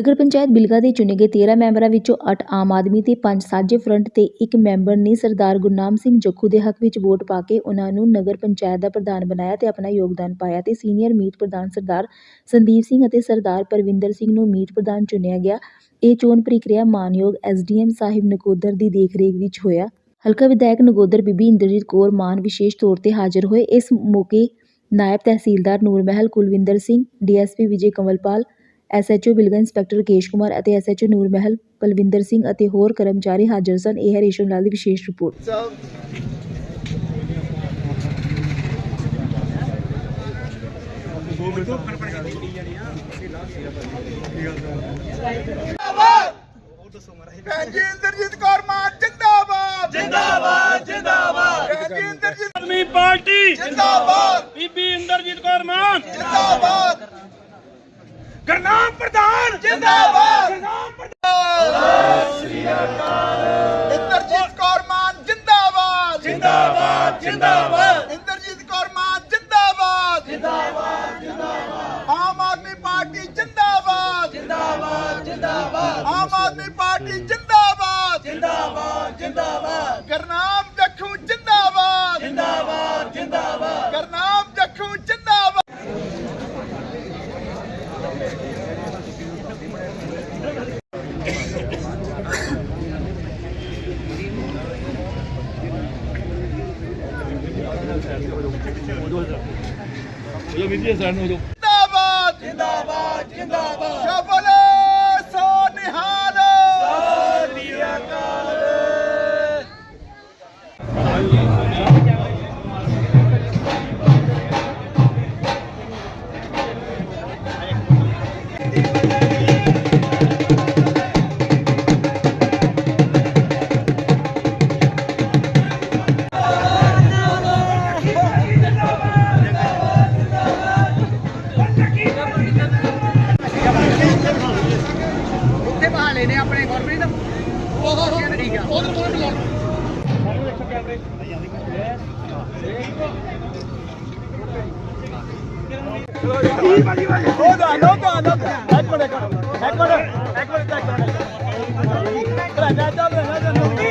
ਨਗਰ ਪੰਚਾਇਤ ਬਿਲਗਾ ਦੇ ਚੁਣੇ ਗਏ 13 ਮੈਂਬਰਾਂ ਵਿੱਚੋਂ 8 ਆਮ ਆਦਮੀ ਤੇ 5 ਸਾਂਝੇ ਫਰੰਟ ਤੇ ਇੱਕ ਮੈਂਬਰ ਨੇ ਸਰਦਾਰ ਗੁਰਨਾਮ ਸਿੰਘ ਜੱਖੂ ਦੇ ਹੱਕ ਵਿੱਚ ਵੋਟ ਪਾ ਕੇ ਉਹਨਾਂ ਨੂੰ ਨਗਰ ਪੰਚਾਇਤ ਦਾ ਪ੍ਰਧਾਨ ਬਣਾਇਆ ਤੇ ਆਪਣਾ ਯੋਗਦਾਨ ਪਾਇਆ ਤੇ ਸੀਨੀਅਰ ਮੀਤ ਪ੍ਰਧਾਨ ਸਰਦਾਰ ਸੰਦੀਪ ਸਿੰਘ ਅਤੇ ਸਰਦਾਰ ਪਰਵਿੰਦਰ ਸਿੰਘ ਨੂੰ ਮੀਤ ਪ੍ਰਧਾਨ ਚੁਣਿਆ ਗਿਆ। ਇਹ ਚੋਣ ਪ੍ਰਕਿਰਿਆ ਮਾਨਯੋਗ ਐਸਡੀਐਮ ਸਾਹਿਬ ਨਕੋਦਰ ਦੀ ਦੇਖਰੇਖ ਵਿੱਚ ਹੋਇਆ। ਹਲਕਾ ਵਿਧਾਇਕ ਨਗੋਦਰ ਬੀਬੀ ਇੰਦਰਜੀਤ ਕੌਰ ਮਾਨ ਵਿਸ਼ੇਸ਼ ਤੌਰ ਤੇ ਹਾਜ਼ਰ ਹੋਏ। ਇਸ ਮੌਕੇ ਨਾਇਬ ਤਹਿਸੀਲਦਾਰ Nurmahal Kulwinder Singh DSP Vijay Kanwalpal SHO Bilga inspector Rakesh Kumar ਅਤੇ ਐਸਐਚਓ ਨੂਰਮਹਿਲ ਪਲਵਿੰਦਰ ਸਿੰਘ ਅਤੇ ਹੋਰ ਕਰਮਚਾਰੀ ਹਾਜ਼ਰ ਸਨ। ਇਹ ਹੈ ਰੇਸ਼ਮ ਲਾਲ ਦੀ ਵਿਸ਼ੇਸ਼ ਰਿਪੋਰਟ। ਇੰਦਰਜੀਤ ਕੌਰ ਮਾਨ ਜਿੰਦਾਬਾਦ। ਜਿੰਦਾਬਾਦ ਜਿੰਦਾਬਾਦ। ਇੰਦਰਜੀਤ ਆਦਮੀ ਪਾਰਟੀ। ਜਿੰਦਾਬਾਦ। ਬੀਬੀ ਇੰਦਰਜੀਤ ਕੌਰ ਮਾਨ। ਜਿੰਦਾਬਾਦ। ਗਰਨਾਮ ਪ੍ਰਧਾਨ ਜਿੰਦਾਬਾਦ। ਗਰਨਾਮ ਪ੍ਰਧਾਨ। ਇੰਦਰਜੀਤ ਕੌਰ ਮਾਨ ਜਿੰਦਾਬਾਦ। ਜਿੰਦਾਬਾਦ ਜਿੰਦਾਬਾਦ ਇੰਦਰਜੀਤ ਕੌਰ ਮਾਨ ਜਿੰਦਾਬਾਦ ਜਿੰਦਾਬਾਦ ਜਿੰਦਾਬਾਦ ਆਮ ਆਦਮੀ ਪਾਰਟੀ ਜਿੰਦਾਬਾਦ ਜਿੰਦਾਬਾਦ ਜਿੰਦਾਬਾਦ ਆਮ ਆਦਮੀ ਪਾਰਟੀ ਜਿੰਦਾਬਾਦ ਜਿੰਦਾਬਾਦ ਜਿੰਦਾਬਾਦ ਗਰਨਾਮ ਜੱਖੂ ਜਿੰਦਾਬਾਦ ਜਿੰਦਾਬਾਦ ਜਿੰਦਾਬਾਦ ਗਰਨਾਮ ਜੱਖੂ ਜਿੰਦਾਬਾਦ ਜਿੰਦਾਬਾਦ ਆਏ ਨੇ ਆਪਣੇ ਗੁਰਪ੍ਰੀਤ ਉਹ ਉਹ ਠੀਕ ਆ। ਉਹਦੇ ਕੋਲ ਬੁਲਾਓ ਸਾਨੂੰ ਦੇਖੋ ਕਰਦੇ ਇਹ ਬਾਜੀ ਬਾਜੀ ਉਹ ਦਾ ਲੋ ਦਾ ਲੋ ਇੱਕ ਮਿੰਟ ਇੱਕ ਮਿੰਟ ਇੱਕ ਮਿੰਟ ਇੱਕ ਮਿੰਟ ਕਰਾ ਜਾ ਜਾ ਜਾ ਨੁਕੀ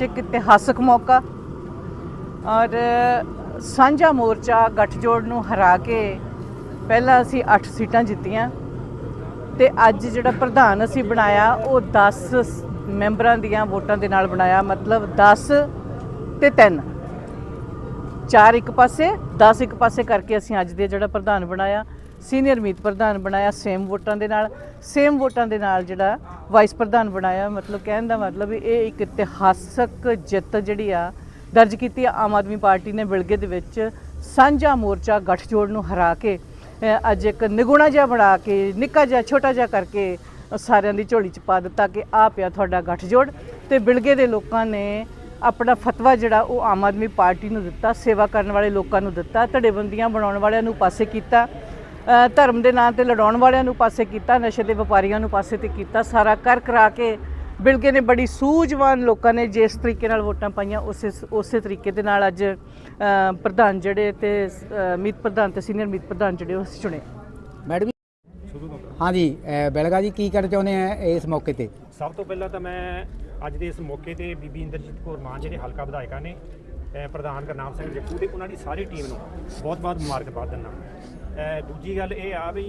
ਇੱਕ ਇਤਿਹਾਸਕ ਮੌਕਾ ਔਰ ਸਾਂਝਾ ਮੋਰਚਾ ਗੱਠਜੋੜ ਨੂੰ ਹਰਾ ਕੇ ਪਹਿਲਾਂ ਅਸੀਂ 8 ਸੀਟਾਂ ਜਿੱਤੀਆਂ ਤੇ ਅੱਜ ਜਿਹੜਾ ਪ੍ਰਧਾਨ ਅਸੀਂ ਬਣਾਇਆ, ਉਹ 10 ਮੈਂਬਰਾਂ ਦੀਆਂ ਵੋਟਾਂ ਦੇ ਨਾਲ ਬਣਾਇਆ, ਮਤਲਬ 10 ਤੇ 3 ਚਾਰ ਇੱਕ ਪਾਸੇ 10 ਇੱਕ ਪਾਸੇ ਕਰਕੇ ਅਸੀਂ ਅੱਜ ਦੇ ਜਿਹੜਾ ਪ੍ਰਧਾਨ ਬਣਾਇਆ, ਸੀਨੀਅਰ ਮੀਤ ਪ੍ਰਧਾਨ ਬਣਾਇਆ ਸੇਮ ਵੋਟਾਂ ਦੇ ਨਾਲ, ਸੇਮ ਵੋਟਾਂ ਦੇ ਨਾਲ ਜਿਹੜਾ ਵਾਈਸ ਪ੍ਰਧਾਨ ਬਣਾਇਆ, ਮਤਲਬ ਕਹਿਣ ਦਾ ਮਤਲਬ ਵੀ ਇਹ ਇੱਕ ਇਤਿਹਾਸਕ ਜਿੱਤ ਜਿਹੜੀ ਆ, ਦਰਜ ਕੀਤੀ ਆਮ ਆਦਮੀ ਪਾਰਟੀ ਨੇ ਬਿਲਗੇ ਦੇ ਵਿੱਚ ਸਾਂਝਾ ਮੋਰਚਾ ਗੱਠਜੋੜ ਨੂੰ ਹਰਾ ਕੇ ਅੱਜ ਇੱਕ ਨਿਗੁਣਾ ਜਿਹਾ ਬਣਾ ਕੇ, ਨਿੱਕਾ ਜਿਹਾ, ਛੋਟਾ ਜਿਹਾ ਕਰਕੇ ਸਾਰਿਆਂ ਦੀ ਝੋਲੀ ਚ ਪਾ ਦਿੱਤਾ ਕਿ ਆ ਪਿਆ ਤੁਹਾਡਾ ਗੱਠਜੋੜ ਤੇ ਬਿਲਗੇ ਦੇ ਲੋਕਾਂ ਨੇ ਆਪਣਾ ਫਤਵਾ ਜਿਹੜਾ ਉਹ ਆਮ ਆਦਮੀ ਪਾਰਟੀ ਨੂੰ ਦਿੱਤਾ ਸੇਵਾ ਕਰਨ ਵਾਲੇ ਲੋਕਾਂ ਨੂੰ ਦਿੱਤਾ ਧੜੇਬੰਦੀਆਂ ਬਣਾਉਣ ਵਾਲਿਆਂ ਨੂੰ ਪਾਸੇ ਕੀਤਾ ਧਰਮ ਦੇ ਨਾਂ ਤੇ ਲੜਾਉਣ ਵਾਲਿਆਂ ਨੂੰ ਪਾਸੇ ਕੀਤਾ ਨਸ਼ੇ ਦੇ ਵਪਾਰੀਆਂ ਨੂੰ ਪਾਸੇ ਤੇ ਕੀਤਾ ਸਾਰਾ ਕਰ ਕਰਾ ਕੇ ਬਿਲਕੇ ਨੇ ਬੜੀ ਸੂਝਵਾਨ ਲੋਕਾਂ ਨੇ ਜਿਸ ਤਰੀਕੇ ਨਾਲ ਵੋਟਾਂ ਪਾਈਆਂ ਉਸੇ ਉਸੇ ਤਰੀਕੇ ਦੇ ਨਾਲ ਅੱਜ ਪ੍ਰਧਾਨ ਜਿਹੜੇ ਤੇ ਮੀਤ ਪ੍ਰਧਾਨ ਤੇ ਸੀਨੀਅਰ ਮੀਤ ਪ੍ਰਧਾਨ ਜਿਹੜੇ ਉਹ ਅਸੀਂ ਚੁਣੇ। ਮੈਡਮ ਜੀ? ਹਾਂਜੀ ਬੈਲਗਾ ਜੀ ਕੀ ਕਹਿਣਾ ਚਾਹੁੰਦੇ ਆ ਇਸ ਮੌਕੇ ਤੇ? ਸਭ ਤੋਂ ਪਹਿਲਾਂ ਤਾਂ ਮੈਂ ਅੱਜ ਦੇ ਇਸ ਮੌਕੇ ਤੇ ਬੀਬੀ ਇੰਦਰਜੀਤ ਕੌਰ ਮਾਨ ਜਿਹੜੇ ਹਲਕਾ ਵਿਧਾਇਕਾ ਨੇ ਪ੍ਰਧਾਨ ਗੁਰਨਾਮ ਸਿੰਘ ਜੱਪੂ ਤੇ ਉਹਨਾਂ ਦੀ ਸਾਰੀ ਟੀਮ ਨੂੰ ਬਹੁਤ-ਬਹੁਤ ਮੁਬਾਰਕਬਾਦ ਦਿੰਦਾ ਦੂਜੀ ਗੱਲ ਇਹ ਆ ਵੀ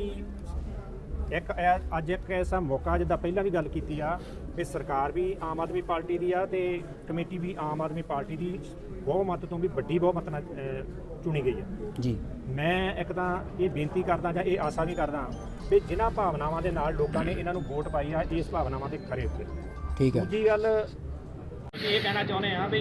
ਇੱਕ ਅੱਜ ਇੱਕ ਐਸਾ ਮੌਕਾ ਜਿੱਦਾਂ ਪਹਿਲਾਂ ਵੀ ਗੱਲ ਕੀਤੀ ਆ ਵੀ ਸਰਕਾਰ ਵੀ ਆਮ ਆਦਮੀ ਪਾਰਟੀ ਦੀ ਆ ਤੇ ਕਮੇਟੀ ਵੀ ਆਮ ਆਦਮੀ ਪਾਰਟੀ ਦੀ ਬਹੁਮਤ ਤੋਂ ਵੀ ਵੱਡੀ ਬਹੁਮਤ ਨਾਲ ਚੁਣੀ ਗਈ ਆ। ਜੀ। ਮੈਂ ਇੱਕ ਤਾਂ ਇਹ ਬੇਨਤੀ ਕਰਦਾ ਜਾਂ ਇਹ ਆਸਾ ਵੀ ਕਰਦਾ ਵੀ ਜਿਨ੍ਹਾਂ ਭਾਵਨਾਵਾਂ ਦੇ ਨਾਲ ਲੋਕਾਂ ਨੇ ਇਹਨਾਂ ਨੂੰ ਵੋਟ ਪਾਈ ਆ ਇਸ ਭਾਵਨਾਵਾਂ ਦੇ ਖਰੇ ਉਤਰੇ ਠੀਕ ਹੈ। ਦੂਜੀ ਗੱਲ ਇਹ ਕਹਿਣਾ ਚਾਹੁੰਦੇ ਆ ਵੀ